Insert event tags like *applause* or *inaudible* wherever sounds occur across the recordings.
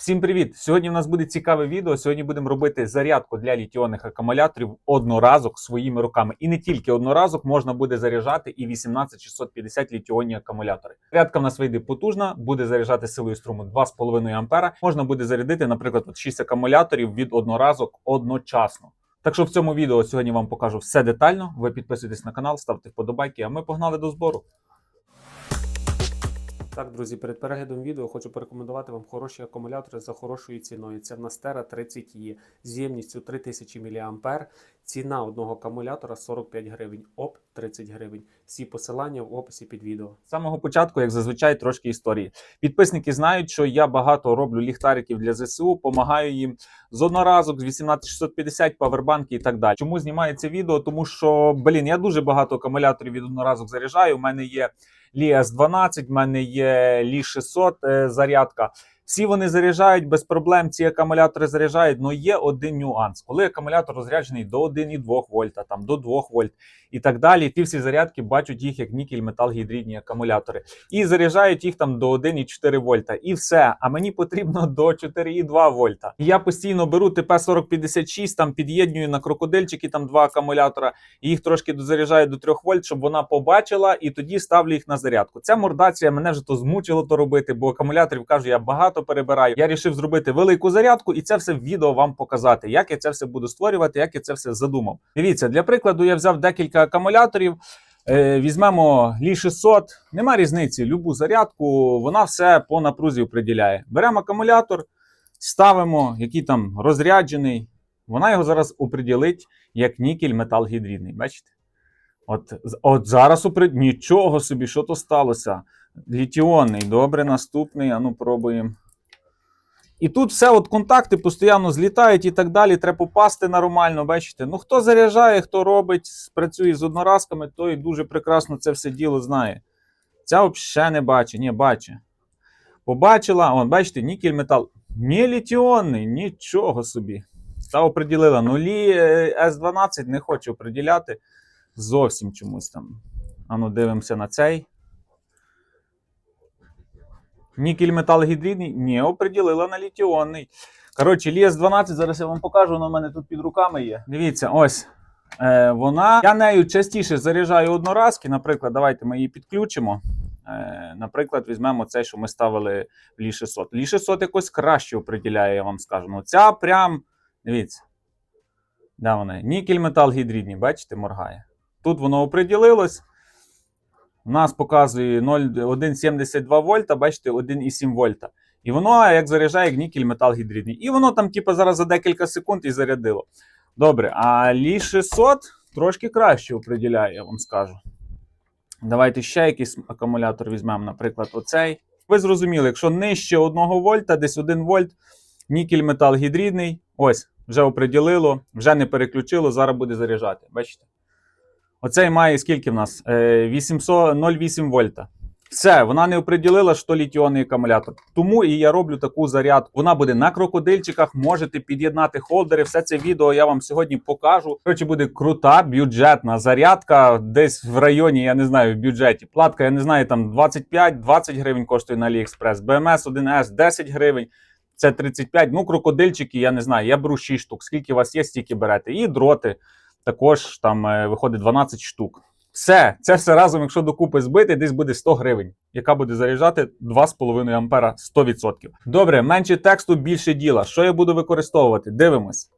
Всім привіт! Сьогодні в нас буде цікаве відео. Сьогодні будемо робити зарядку для літіонних акумуляторів одноразок своїми руками. І не тільки одноразок, можна буде заряджати і 18650 літіонні акумулятори. Зарядка в нас вийде потужна, буде заряджати силою струму 2,5 ампера. Можна буде зарядити, наприклад, от 6 акумуляторів від одноразок одночасно. Так що в цьому відео сьогодні вам покажу все детально. Ви підписуйтесь на канал, ставте вподобайки, а ми погнали до збору. Так, друзі, перед переглядом відео хочу порекомендувати вам хороші акумулятори за хорошою ціною. Це в нас Terra 30 e з ємністю 3000 мА. Ціна одного акумулятора 45 гривень, ОП 30 гривень. Всі посилання в описі під відео. З самого початку, як зазвичай, трошки історії. Підписники знають, що я багато роблю ліхтариків для ЗСУ, допомагаю їм з одноразок, з 18650, павербанки і так далі. Чому знімаю це відео? Тому що, блін, я дуже багато акумуляторів від одноразок заряджаю. У мене є Лі С12, в мене є Лі 600 е, зарядка. Всі вони заряджають без проблем. Ці акумулятори заряджають. але є один нюанс. Коли акумулятор розряджений до 1,2 вольта, там до 2 вольт і так далі. Ті всі зарядки бачать їх як нікель метал гідридні акумулятори. І заряджають їх там до 1,4 вольта. І все. А мені потрібно до 4,2 вольта. Я постійно беру ТП 4056, там під'єднюю на крокодильчики, там два акумулятора, і їх трошки дозаряджаю до 3 вольт, щоб вона побачила, і тоді ставлю їх на зарядку. Ця мордація мене вже то змучило то робити, бо акумуляторів кажу, я багато перебираю. Я рішив зробити велику зарядку і це все в відео вам показати, як я це все буду створювати, як я це все задумав. Дивіться, для прикладу я взяв декілька акумуляторів. Е, Візьмемо Лі 600, нема різниці, любу зарядку, вона все по напрузі оприділяє. Беремо акумулятор, ставимо, який там розряджений. Вона його зараз оприділить як нікель метал гідридний. Бачите? От, от зараз опри... нічого собі, що то сталося. Літіонний, добре, наступний. Ану, пробуємо. І тут все, от контакти постійно злітають і так далі. Треба попасти нормально. Бачите? Ну хто заряджає, хто робить, працює з одноразками, той дуже прекрасно це все діло знає. Ця взагалі не бачить, ні, бачить. Побачила, он, бачите, нікель метал. Не літіонний, нічого собі. Та оприділила. Нулі С12 не хочу оприділяти. Зовсім чомусь там. Ану, дивимося на цей. Нікель метал гідридний? Ні, оприділила на літіонний. Коротше, Ліс 12, зараз я вам покажу, вона в мене тут під руками є. Дивіться, ось. Е, вона. Я нею частіше заряджаю одноразки. Наприклад, давайте ми її підключимо. Е, наприклад, візьмемо цей, що ми ставили в Лі 600. Лі 600 якось краще оприділяє, я вам скажу. Ну, ця прям, дивіться. Де вона? Нікель метал гідридний, бачите, моргає. Тут воно оприділилось. У нас показує 1,72 вольта, бачите, 1,7 вольта. І воно як заряджає як нікель метал гідридний. І воно там, типу, зараз за декілька секунд і зарядило. Добре, а Лі 600 трошки краще оприділяє, я вам скажу. Давайте ще якийсь акумулятор візьмемо, наприклад, оцей. Ви зрозуміли, якщо нижче 1 вольта, десь 1 вольт, нікель метал гідридний, ось, вже оприділило, вже не переключило, зараз буде заряджати. Бачите? Оцей має скільки в нас? Е, 800, 0,8 вольта. Все, вона не оприділила, що літіонний акумулятор. Тому і я роблю таку зарядку. Вона буде на крокодильчиках, можете під'єднати холдери. Все це відео я вам сьогодні покажу. Коротше, буде крута бюджетна зарядка. Десь в районі, я не знаю, в бюджеті. Платка, я не знаю, там 25-20 гривень коштує на AliExpress. BMS 1S 10 гривень. Це 35. Ну, крокодильчики, я не знаю. Я беру 6 штук. Скільки у вас є, стільки берете. І дроти також там е, виходить 12 штук. Все, це все разом, якщо докупи збити, десь буде 100 гривень, яка буде заряджати 2,5 ампера 100%. Добре, менше тексту, більше діла. Що я буду використовувати? Дивимось.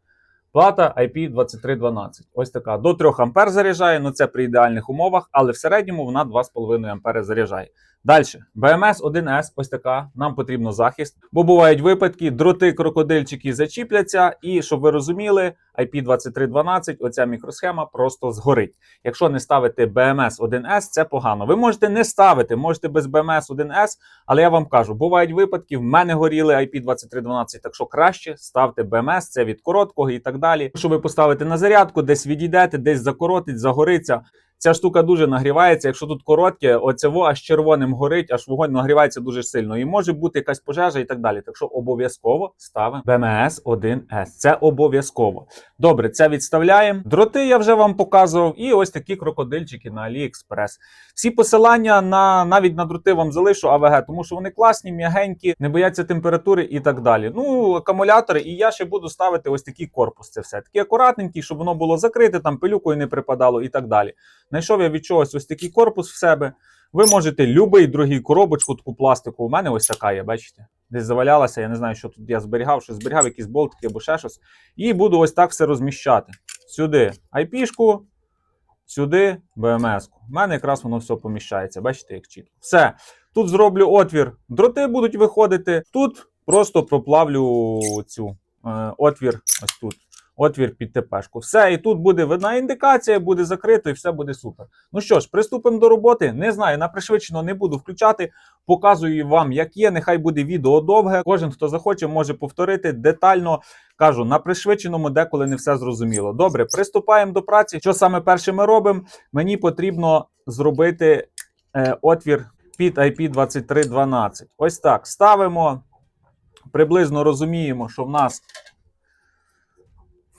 Плата IP2312. Ось така. До 3 ампер заряджає, ну це при ідеальних умовах, але в середньому вона 2,5 ампери заряджає. Далі, BMS 1S, ось така. Нам потрібно захист, бо бувають випадки, дроти, крокодильчики зачіпляться, і щоб ви розуміли, IP2312, оця мікросхема просто згорить. Якщо не ставити BMS 1S, це погано. Ви можете не ставити, можете без BMS 1S, але я вам кажу, бувають випадки, в мене горіли IP2312, так що краще ставте BMS, це від короткого і так далі. Якщо ви поставите на зарядку, десь відійдете, десь закоротить, загориться. Ця штука дуже нагрівається. Якщо тут коротке, оцево аж червоним горить, аж вогонь нагрівається дуже сильно. І може бути якась пожежа і так далі. Так що обов'язково ставимо БМС 1С. Це обов'язково. Добре, це відставляємо. Дроти я вже вам показував. І ось такі крокодильчики на AliExpress. Всі посилання на навіть на дроти вам залишу АВГ, тому що вони класні, м'ягенькі, не бояться температури і так далі. Ну, акумулятори, і я ще буду ставити ось такий корпус. Це все такі акуратненький, щоб воно було закрите, там пилюкою не припадало і так далі. Знайшов я від чогось ось такий корпус в себе. Ви можете любий другий коробочку, таку пластику. У мене ось така є, бачите? Десь завалялася, я не знаю, що тут я зберігав, що зберігав, якісь болтики або ще щось. І буду ось так все розміщати. Сюди IP-шку, сюди БМС-ку. У мене якраз воно все поміщається. Бачите, як чітко. Все. Тут зроблю отвір, дроти будуть виходити. Тут просто проплавлю цю е, отвір, ось тут. Отвір під ТПшку. Все, і тут буде видна індикація, буде закрито, і все буде супер. Ну що ж, приступимо до роботи. Не знаю, на пришвидшено не буду включати. Показую вам, як є. Нехай буде відео довге. Кожен, хто захоче, може повторити детально. Кажу, на пришвидшеному деколи не все зрозуміло. Добре, приступаємо до праці. Що саме перше ми робимо? Мені потрібно зробити е, отвір під IP2312. Ось так. Ставимо. Приблизно розуміємо, що в нас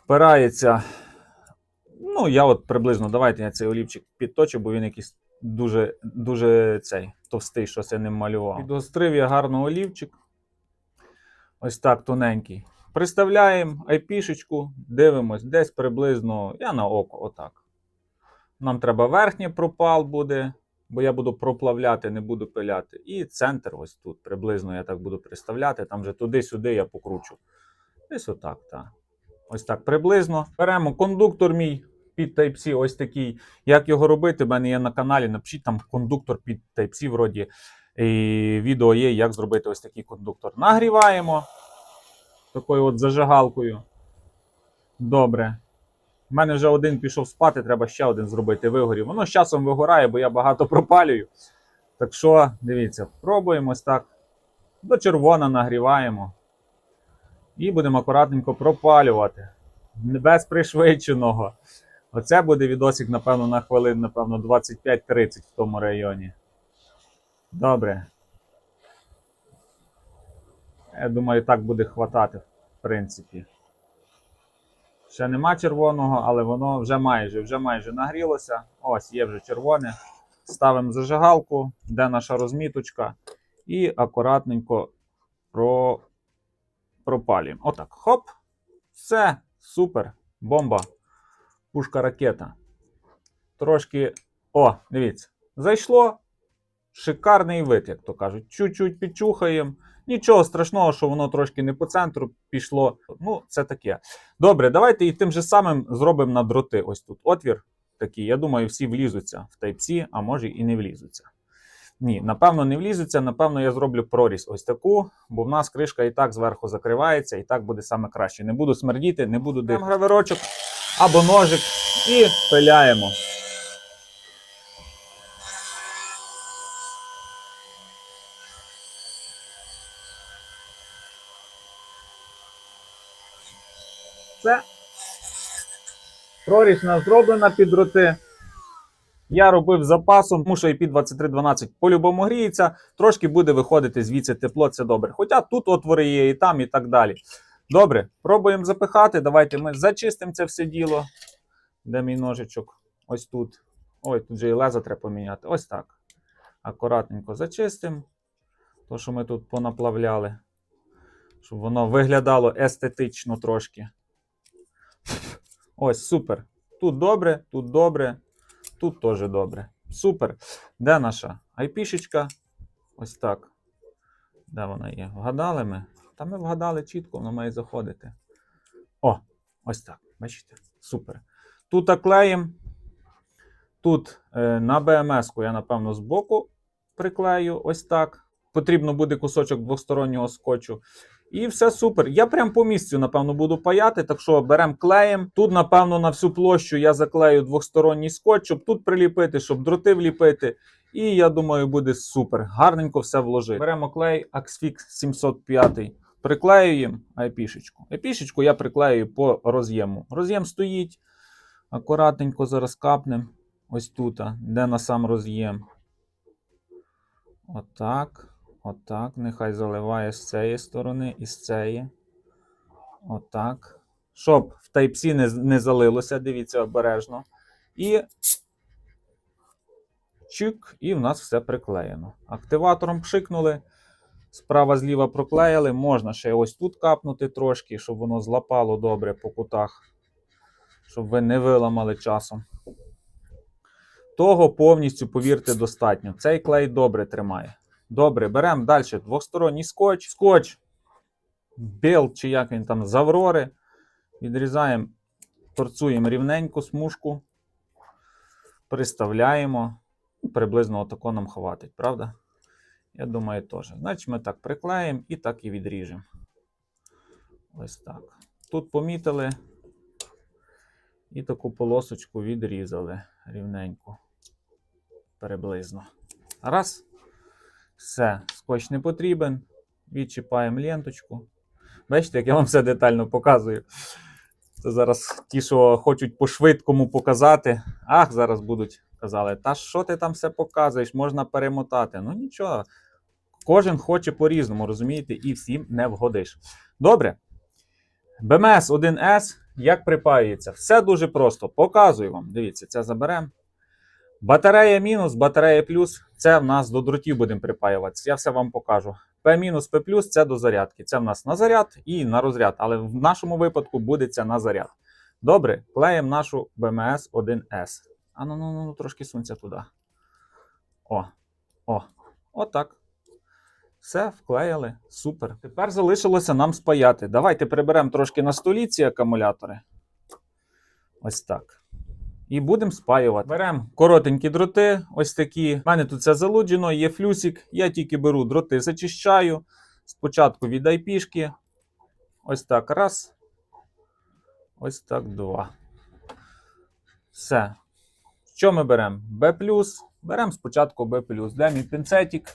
впирається. Ну, я от приблизно давайте я цей олівчик підточу, бо він якийсь дуже дуже цей товстий, що я ним малював. Підгострив я гарно олівчик. Ось так тоненький. Приставляємо IP-шечку, дивимось, десь приблизно, я на око, отак. Нам треба верхній пропал буде, бо я буду проплавляти, не буду пиляти. І центр ось тут. Приблизно я так буду приставляти. Там вже туди-сюди я покручу. Десь отак, так. Ось так приблизно. Беремо кондуктор мій під Type-C, ось такий. Як його робити, в мене є на каналі. Напишіть там кондуктор під Type-C, вроді. І відео є, як зробити ось такий кондуктор. Нагріваємо такою от зажигалкою. Добре. У мене вже один пішов спати, треба ще один зробити. Вигорів. Воно з часом вигорає, бо я багато пропалюю. Так що, дивіться, пробуємо ось так. До червона нагріваємо. І будемо акуратненько пропалювати. Без пришвидшеного. Оце буде відосик, напевно, на хвилин, напевно, 25-30 в тому районі. Добре. Я думаю, так буде хватати, в принципі. Ще нема червоного, але воно вже майже вже майже нагрілося. Ось є вже червоне. Ставимо зажигалку, де наша розміточка, і акуратненько про... пропалюємо. Отак. Хоп. Все, супер. Бомба. Пушка ракета. Трошки. О, дивіться. Зайшло. Шикарний вид, як то кажуть. Чуть-чуть підчухаємо. Нічого страшного, що воно трошки не по центру пішло. Ну, це таке. Добре, давайте і тим же самим зробимо на дроти. Ось тут отвір такий. Я думаю, всі влізуться в Type-C, а може і не влізуться. Ні, напевно, не влізуться. Напевно, я зроблю прорізь ось таку, бо в нас кришка і так зверху закривається, і так буде саме краще. Не буду смердіти, не буду дихати. гравирочок або ножик і пиляємо. Все. Прорізь у нас зроблена під дроти. Я робив запасом, тому що IP2312 по-любому гріється, трошки буде виходити звідси тепло, це добре. Хоча тут отвори є і там, і так далі. Добре, пробуємо запихати. Давайте ми зачистимо це все діло. Де мій ножичок? Ось тут. Ой, тут же і леза треба поміняти. Ось так. Акуратненько зачистимо. То, що ми тут понаплавляли. Щоб воно виглядало естетично трошки. Ось, супер. Тут добре, тут добре, тут теж добре. Супер. Де наша айпішечка? Ось так. Де вона є? Вгадали ми? Та ми вгадали чітко, воно має заходити. О, ось так. Бачите? Супер. Тут клеїмо. Тут е, на БМС-ку я, напевно, збоку приклею. Ось так. Потрібно буде кусочок двостороннього скотчу. І все супер. Я прям по місцю, напевно, буду паяти. Так що беремо клеєм. Тут, напевно, на всю площу я заклею двосторонній скотч, щоб тут приліпити, щоб дроти вліпити. І я думаю, буде супер. Гарненько все вложити. Беремо клей Axfix 705. Приклеюємо IP-шечку. IP-шечку я приклею по роз'єму. Роз'єм стоїть. Акуратненько зараз капнемо. ось тут, де на сам роз'єм. Отак. Отак. Нехай заливає з цієї сторони і з цієї. Отак. Щоб в Type-C не, не залилося, дивіться обережно. І чик, і в нас все приклеєно. Активатором пшикнули. Справа зліва проклеїли. Можна ще ось тут капнути трошки, щоб воно злапало добре по кутах, щоб ви не виламали часом. Того повністю, повірте, достатньо. Цей клей добре тримає. Добре, беремо далі двосторонній скотч. Скотч, біл, чи як він там, з Аврори. Відрізаємо, торцуємо рівненьку смужку, приставляємо. Приблизно отако нам хватить, правда? Я думаю, теж. Значить, ми так приклеїмо і так і відріжемо. Ось так. Тут помітили і таку полосочку відрізали рівненько. Приблизно. Раз. Все, скотч не потрібен. Відчіпаємо ленточку. Бачите, як я вам все детально показую. Це зараз ті, що хочуть по-швидкому показати. Ах, зараз будуть казали, та що ти там все показуєш, можна перемотати. Ну нічого. Кожен хоче по-різному, розумієте, і всім не вгодиш. Добре. БМС 1С як припаюється? Все дуже просто. Показую вам. Дивіться, це заберемо. Батарея мінус, батарея плюс це в нас до дротів будемо припаюватися. Я все вам покажу. P мінус, P плюс це до зарядки. Це в нас на заряд і на розряд. Але в нашому випадку буде це на заряд. Добре, клеїмо нашу BMS 1S. А ну, ну, ну, ну, трошки сунься туди. О, о, отак. Все, вклеїли. Супер. Тепер залишилося нам спаяти. Давайте приберемо трошки на столі ці акумулятори. Ось так. І будемо спаювати. Беремо коротенькі дроти, ось такі. У мене тут все залуджено, є флюсик. Я тільки беру дроти, зачищаю. Спочатку від IP-шки. Ось так. Раз. Ось так, два. Все. Що ми беремо? B. Беремо спочатку B. Де мій пінцетик?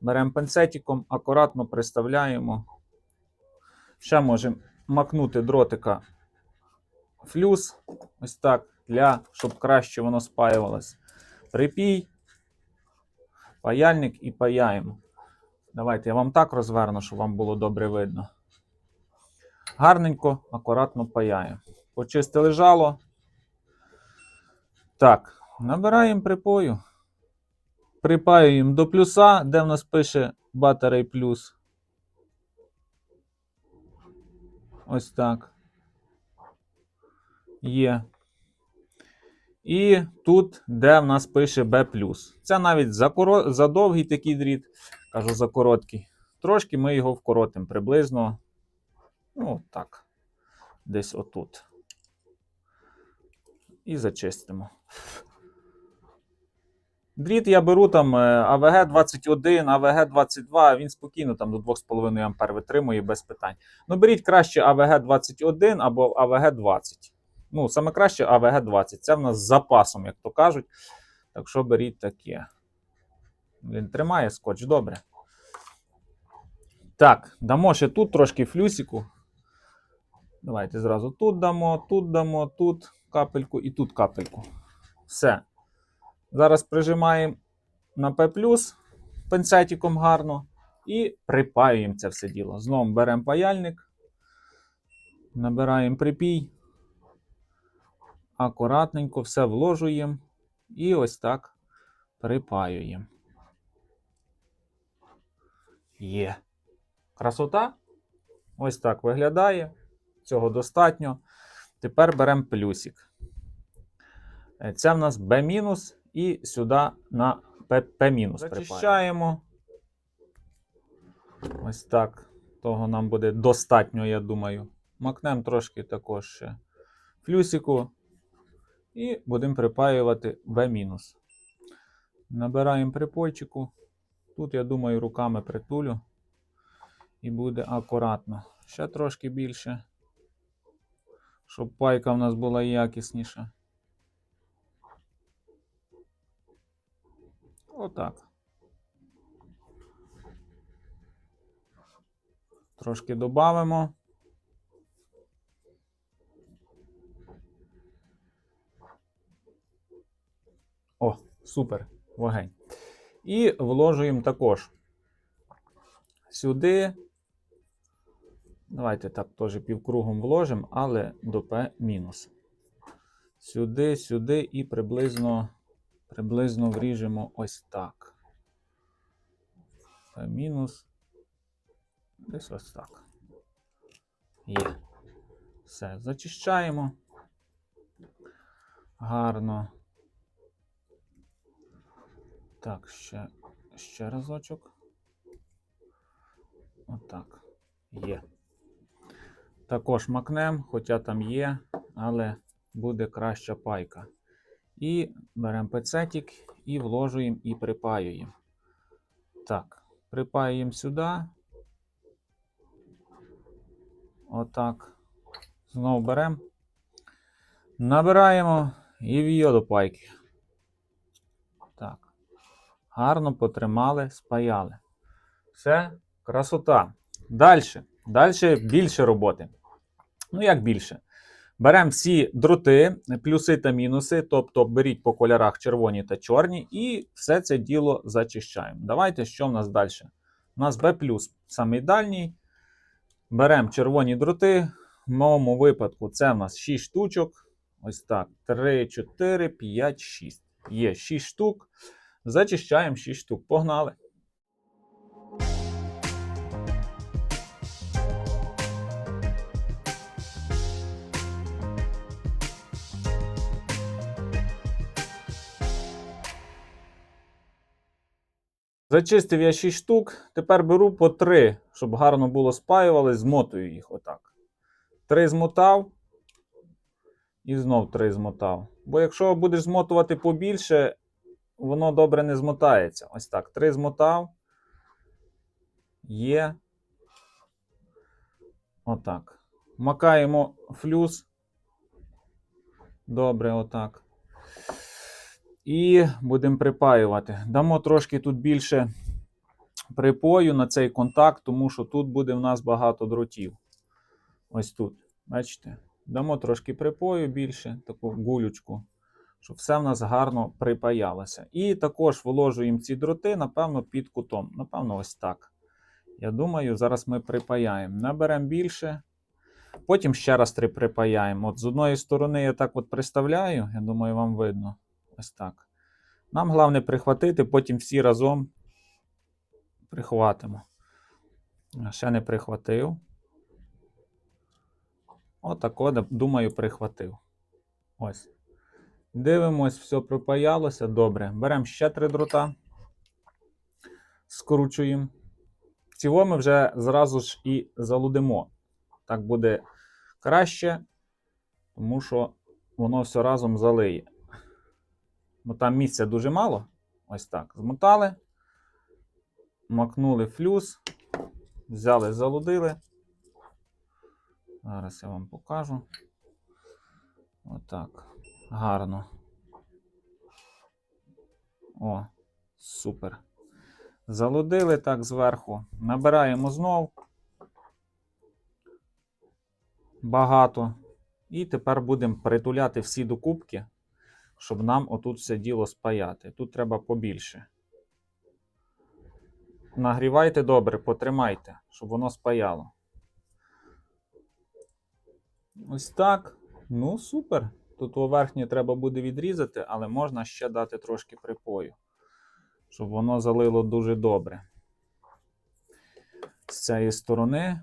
Беремо пінцетиком, акуратно приставляємо. Ще можемо макнути дротика флюс. Ось так, для, щоб краще воно спаювалось. Припій, паяльник і паяємо. Давайте я вам так розверну, щоб вам було добре видно. Гарненько, акуратно паяємо. Почистили жало. Так, набираємо припою. Припаюємо до плюса, де в нас пише батарей плюс. Ось так. Є. І тут, де в нас пише B. Це навіть за, коро... за довгий такий дріт, кажу за короткий. Трошки ми його вкоротимо приблизно. Ну, так. Десь отут. І зачистимо. Дріт я беру там АВГ-21, АВГ-22, він спокійно там до 2,5 А витримує без питань. Ну, беріть краще АВГ-21 або АВГ-20. Ну, саме краще АВГ-20. Це в нас з запасом, як то кажуть. Так що беріть таке. Він тримає скотч, добре. Так, дамо ще тут трошки флюсику. Давайте зразу тут дамо, тут дамо, тут капельку і тут капельку. Все. Зараз прижимаємо на P пинцетиком гарно і припаюємо це все діло. Знову беремо паяльник, набираємо припій, акуратненько все вложуємо і ось так припаюємо. Є. Красота. Ось так виглядає. Цього достатньо. Тепер беремо плюсик. Е, Це в нас B- і сюди на P, P- Зачищаємо. Ось так. Того нам буде достатньо, я думаю. Макнемо трошки також ще флюсику. І будемо припаювати B-. Набираємо припойчику. Тут, я думаю, руками притулю. І буде акуратно. Ще трошки більше. Щоб пайка в нас була якісніша. Отак. Трошки додамо. Супер. Вогень. І вложуємо також сюди. Давайте так теж півкругом вложимо, але до P мінус. Сюди, сюди і приблизно, приблизно вріжемо ось так. P мінус. Десь ось так. Є. Все, зачищаємо. Гарно. Так, ще, ще разочок. Отак. Є. Також макнем, хоча там є, але буде краща пайка. І беремо пецетик і вложуємо і припаюємо. Так, припаюємо сюди. Отак. Знову беремо. Набираємо і в'йо до пайки. Гарно потримали, спаяли. Все, красота. Далі. Далі більше роботи. Ну, як більше? Беремо всі дроти, плюси та мінуси, тобто беріть по кольорах червоні та чорні, і все це діло зачищаємо. Давайте, що в нас далі? У нас B+, самий дальній. Беремо червоні дроти. В моєму випадку це в нас 6 штучок. Ось так. 3, 4, 5, 6. Є 6 штук. Зачищаємо 6 штук. Погнали. Зачистив я 6 штук. Тепер беру по 3, щоб гарно було спаювали, змотую їх отак. 3 змотав. І знов 3 змотав. Бо якщо будеш змотувати побільше, воно добре не змотається. Ось так. 3 змотав. Є. Отак. Макаємо флюс. Добре, отак. І будемо припаювати. Дамо трошки тут більше припою на цей контакт, тому що тут буде в нас багато дротів. Ось тут. Бачите? Дамо трошки припою більше, таку гулючку, щоб все в нас гарно припаялося. І також виложуємо ці дроти, напевно, під кутом. Напевно, ось так. Я думаю, зараз ми припаяємо. Наберемо більше. Потім ще раз три припаяємо. От з одної сторони я так от приставляю, я думаю, вам видно. Ось так. Нам головне прихватити, потім всі разом прихватимо. Ще не прихватив. Отако, думаю, прихватив. Ось. Дивимось, все припаялося. Добре. Беремо ще три дрота. Скручуємо. Цього ми вже зразу ж і залудимо. Так буде краще, тому що воно все разом залиє. Бо там місця дуже мало. Ось так. Змотали, макнули флюс, взяли, залудили. Зараз я вам покажу. Отак. Гарно. О, супер. Залудили так зверху. Набираємо знов. Багато. І тепер будемо притуляти всі докупки, щоб нам отут все діло спаяти. Тут треба побільше. Нагрівайте добре, потримайте, щоб воно спаяло. Ось так. Ну, супер. Тут верхнє треба буде відрізати, але можна ще дати трошки припою, щоб воно залило дуже добре. З цієї сторони.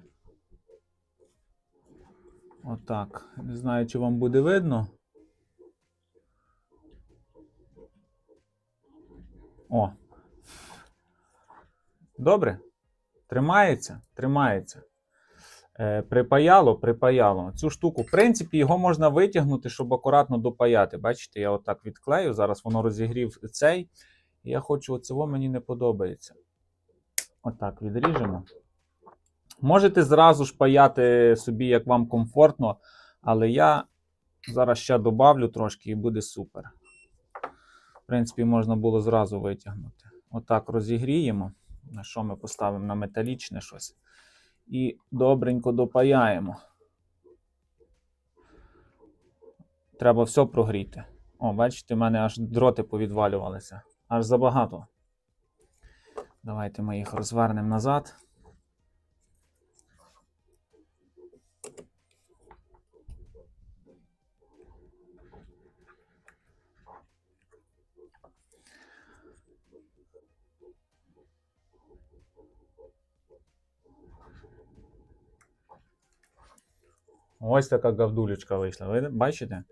Отак. Не знаю, чи вам буде видно. О. Добре. Тримається? Тримається. Е, припаяло, припаяло. Цю штуку, в принципі, його можна витягнути, щоб акуратно допаяти. Бачите, я отак відклею. Зараз воно розігрів цей. І я хочу, оцього мені не подобається. Отак відріжемо. Можете зразу ж паяти собі, як вам комфортно, але я зараз ще добавлю трошки і буде супер. В принципі, можна було зразу витягнути. Отак розігріємо. На що ми поставимо на металічне щось. І добренько допаяємо. Треба все прогріти. О, бачите, в мене аж дроти повідвалювалися. Аж забагато. Давайте ми їх розвернемо назад. Ось така гавдулечка вийшла. Ви бачите?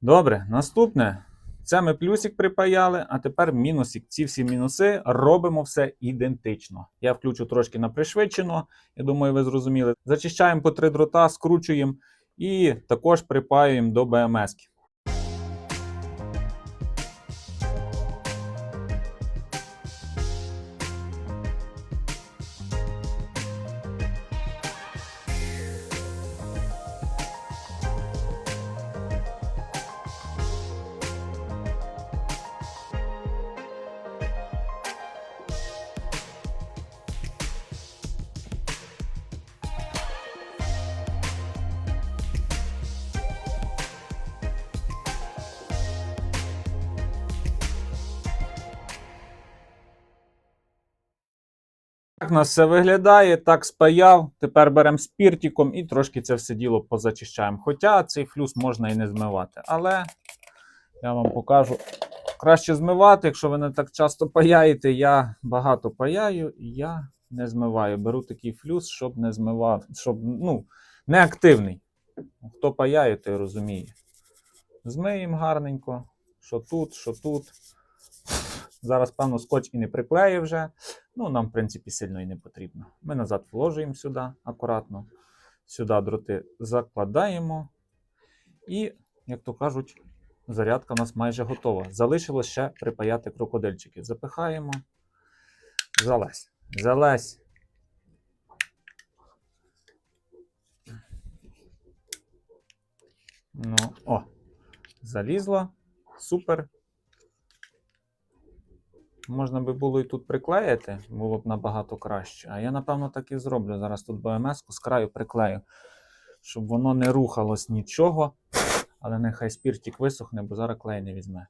Добре, наступне. Це ми плюсик припаяли, а тепер мінусик. Ці всі мінуси робимо все ідентично. Я включу трошки на пришвидшено, я думаю, ви зрозуміли. Зачищаємо по три дрота, скручуємо і також припаюємо до БМС. -ки. У нас все виглядає, так спаяв. Тепер беремо спіртиком і трошки це все діло позачищаємо. Хоча цей флюс можна і не змивати. Але я вам покажу. Краще змивати, якщо ви не так часто паяєте. Я багато паяю і я не змиваю. Беру такий флюс, щоб не змивав, щоб ну, не активний. Хто паяє, той розуміє. Змиємо гарненько, що тут, що тут. Зараз, певно, скотч і не приклеє вже. Ну, нам, в принципі, сильно і не потрібно. Ми назад вложуємо сюди акуратно. Сюди дроти закладаємо. І, як то кажуть, зарядка у нас майже готова. Залишилось ще припаяти крокодильчики. Запихаємо. Залазь. Залазь. Ну, о, залізло. Супер. Можна би було і тут приклеїти, було б набагато краще. А я, напевно, так і зроблю. Зараз тут БМС-ку з краю приклею, щоб воно не рухалось нічого. Але нехай спіртик висохне, бо зараз клей не візьме.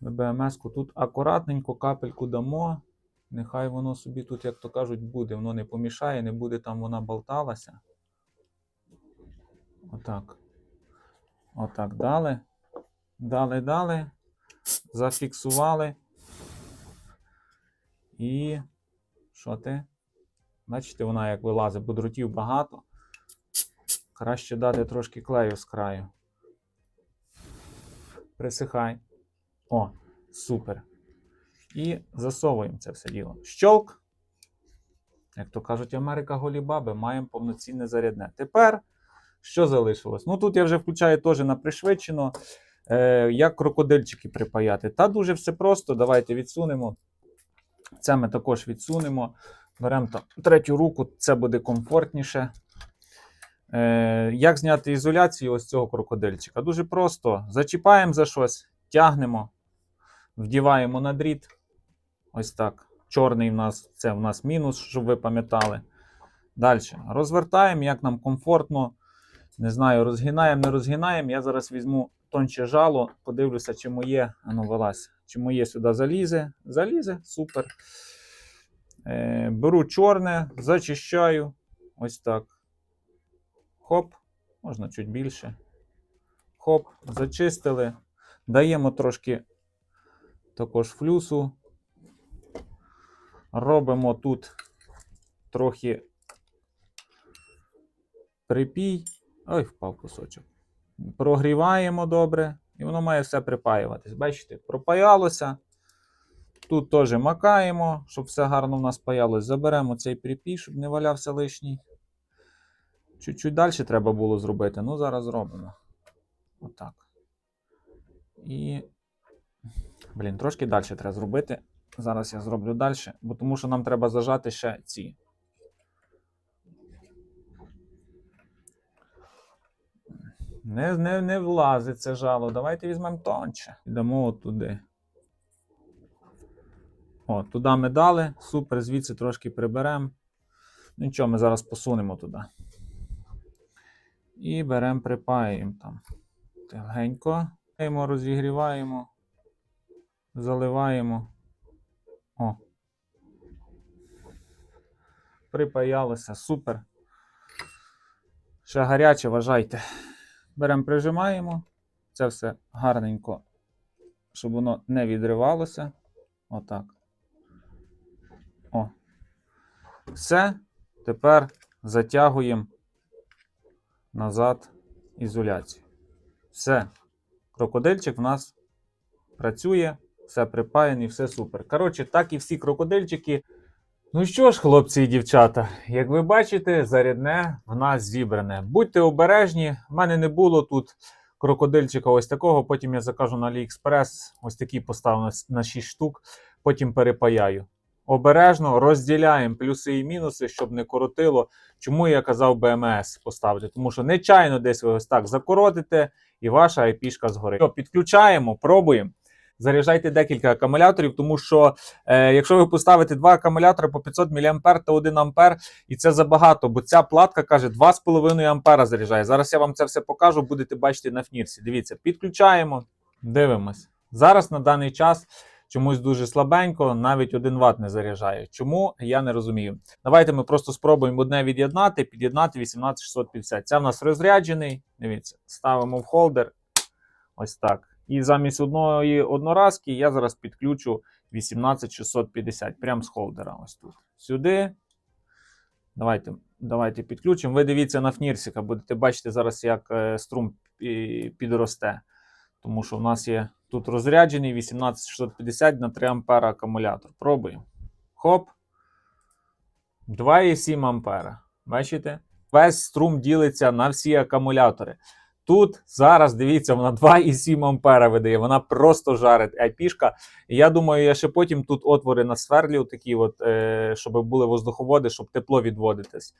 Ми БМС-ку тут акуратненько капельку дамо. Нехай воно собі тут, як то кажуть, буде. Воно не помішає, не буде там вона болталася. Отак. Отак дали. Дали, дали. Зафіксували. І що ти? Бачите, вона як вилазить, бо дротів багато. Краще дати трошки клею з краю. Присихай. О, супер. І засовуємо це все діло. Щолк. Як то кажуть, Америка голі баби, маємо повноцінне зарядне. Тепер що залишилось? Ну тут я вже включаю теж на пришвидшено. Е, як крокодильчики припаяти. Та дуже все просто. Давайте відсунемо. Це ми також відсунемо. Беремо третю руку, це буде комфортніше. Е, Як зняти ізоляцію ось цього крокодильчика? Дуже просто. Зачіпаємо за щось, тягнемо, вдіваємо на дріт. Ось так. Чорний в нас це в нас мінус, щоб ви пам'ятали. Далі. Розвертаємо, як нам комфортно. Не знаю, розгинаємо, не розгинаємо. Я зараз візьму тонче жало, подивлюся, чи моє, ану, вилазь, чи моє сюди залізе. Залізе, супер. Е, Беру чорне, зачищаю. Ось так. Хоп, можна чуть більше. Хоп, зачистили. Даємо трошки також флюсу. Робимо тут трохи припій. Ой, впав кусочок. Прогріваємо добре, і воно має все припаюватись. Бачите, пропаялося. Тут теж макаємо, щоб все гарно в нас паялось. Заберемо цей припій, щоб не валявся лишній. Чуть-чуть далі треба було зробити. Ну, зараз зробимо. Отак. І. Блін, трошки далі треба зробити. Зараз я зроблю далі, бо тому що нам треба зажати ще ці. Не, не, не влазить це жало. Давайте візьмемо тонче. Йдемо от туди. О, туди ми дали. Супер, звідси трошки приберемо. Нічого, ми зараз посунемо туди. І беремо, припаюємо там. Тихенько. Розігріваємо, заливаємо. О. Припаялося, супер. Ще гаряче, вважайте. Беремо, прижимаємо. Це все гарненько, щоб воно не відривалося. Отак. О. Все. Тепер затягуємо назад ізоляцію. Все. Крокодильчик в нас працює, все припаяний, все супер. Коротше, так і всі крокодильчики. Ну що ж, хлопці і дівчата, як ви бачите, зарядне в нас зібране. Будьте обережні, в мене не було тут крокодильчика ось такого. Потім я закажу на AliExpress, ось такий поставив на, на 6 штук, потім перепаяю. Обережно розділяємо плюси і мінуси, щоб не коротило. Чому я казав БМС поставити? Тому що нечайно десь ви ось так закоротите, і ваша IP-шка згорить. Що, підключаємо, пробуємо. Заряджайте декілька акумуляторів, тому що е, якщо ви поставите два акумулятори по 500 мА та 1 А, і це забагато, бо ця платка каже 2,5 А заряджає. Зараз я вам це все покажу, будете бачити на фнірсі. Дивіться, підключаємо, дивимось. Зараз на даний час чомусь дуже слабенько, навіть 1 Вт не заряджає. Чому я не розумію. Давайте ми просто спробуємо одне від'єднати, під'єднати 18650. Це в нас розряджений. Дивіться, ставимо в холдер. Ось так. І замість одної одноразки я зараз підключу 18650 прямо з холдера. Ось тут. Сюди. Давайте давайте підключимо. Ви дивіться на фнірсика, будете бачити зараз, як е, струм підросте. Тому що в нас є тут розряджений 18650 на 3 ампера акумулятор. Пробуємо. Хоп. 2,7 ампера. Бачите? Весь струм ділиться на всі акумулятори. Тут зараз дивіться, вона 2,7 ампера видає. Вона просто жарить айпішка. І я думаю, я ще потім тут отвори на сверлі, такі от, е, щоб були воздуховоди, щоб тепло відводитись.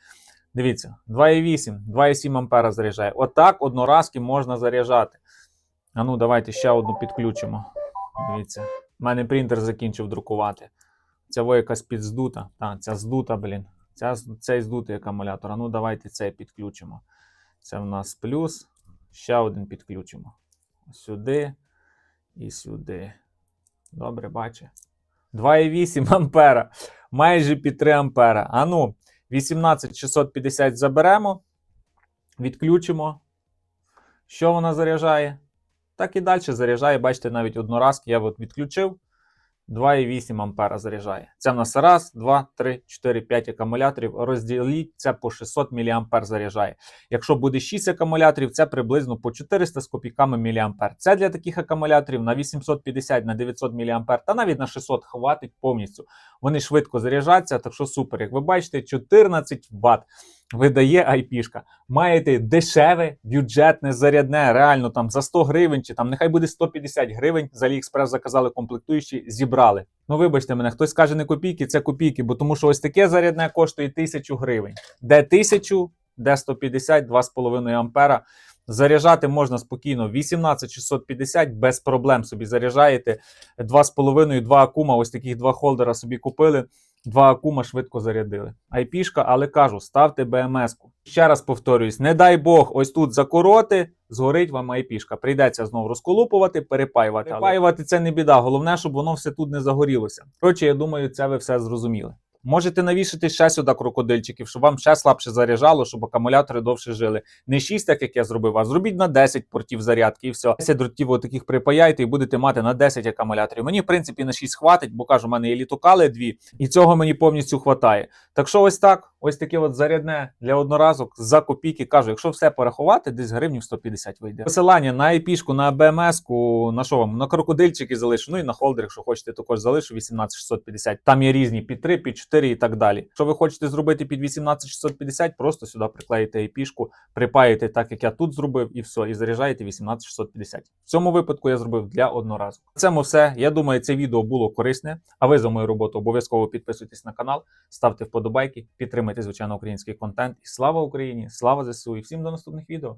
Дивіться, 2,8, 2,7 ампера заряджає. Отак одноразки можна заряджати. А ну, давайте ще одну підключимо. Дивіться, в мене принтер закінчив друкувати. Ця во якась підздута. Та, ця здута, блін. Ця, цей здутий акумулятор. А ну, давайте цей підключимо. Це в нас плюс. Ще один підключимо. Сюди і сюди. Добре, бачите. 2,8 *laughs* ампера. Майже під 3 ампера. А ну, 18650 заберемо. Відключимо. Що вона заряджає? Так і далі заряджає. Бачите, навіть одноразки я от відключив. 2,8 ампера заряджає. Це в нас раз, два, три, 4, 5 акумуляторів. Розділіть це по 600 мА заряджає. Якщо буде 6 акумуляторів, це приблизно по 400 з копійками мА. Це для таких акумуляторів на 850 на 900 мА та навіть на 600 хватить повністю. Вони швидко заряджаться, так що супер. Як ви бачите, 14 Вт видає айпішка. Маєте дешеве, бюджетне, зарядне, реально там за 100 гривень, чи там нехай буде 150 гривень. За AliExpress заказали комплектуючі, зібрали. Ну, вибачте мене, хтось каже не копійки, це копійки, бо тому що ось таке зарядне коштує 1000 гривень. Де 1000, де 150, 2,5 ампера. Заряджати можна спокійно 18650 без проблем собі заряджаєте 2,5, 2 акума, ось таких два холдера собі купили. Два акума швидко зарядили. Айпішка, але кажу, ставте БМС-ку. Ще раз повторююсь, не дай Бог, ось тут закороти, згорить вам айпішка. Прийдеться знову розколупувати, перепаювати. Перепаювати це не біда. Головне, щоб воно все тут не загорілося. Коротше, я думаю, це ви все зрозуміли. Можете навішати ще сюди крокодильчиків, щоб вам ще слабше заряджало, щоб акумулятори довше жили. Не 6, так як я зробив, а зробіть на 10 портів зарядки і все. 10 дротів отаких припаяйте і будете мати на 10 акумуляторів. Мені, в принципі, на 6 хватить, бо кажу, в мене є літокали дві, і цього мені повністю хватає. Так що ось так, ось таке от зарядне для одноразок за копійки. Кажу, якщо все порахувати, десь гривнів 150 вийде. Посилання на епішку, на БМС-ку, на що вам? На крокодильчики залишу. Ну і на холдер, якщо хочете, також залишу 18650. Там є різні під 3, під 4 і так далі. Якщо ви хочете зробити під 18650, просто сюди приклеїте епішку, припаєте так, як я тут зробив, і все, і заряджаєте 18650. В цьому випадку я зробив для одноразу. На цьому все. Я думаю, це відео було корисне. А ви за мою роботу обов'язково підписуйтесь на канал, ставте вподобайки, підтримайте звичайно український контент. І слава Україні! Слава ЗСУ! І всім до наступних відео!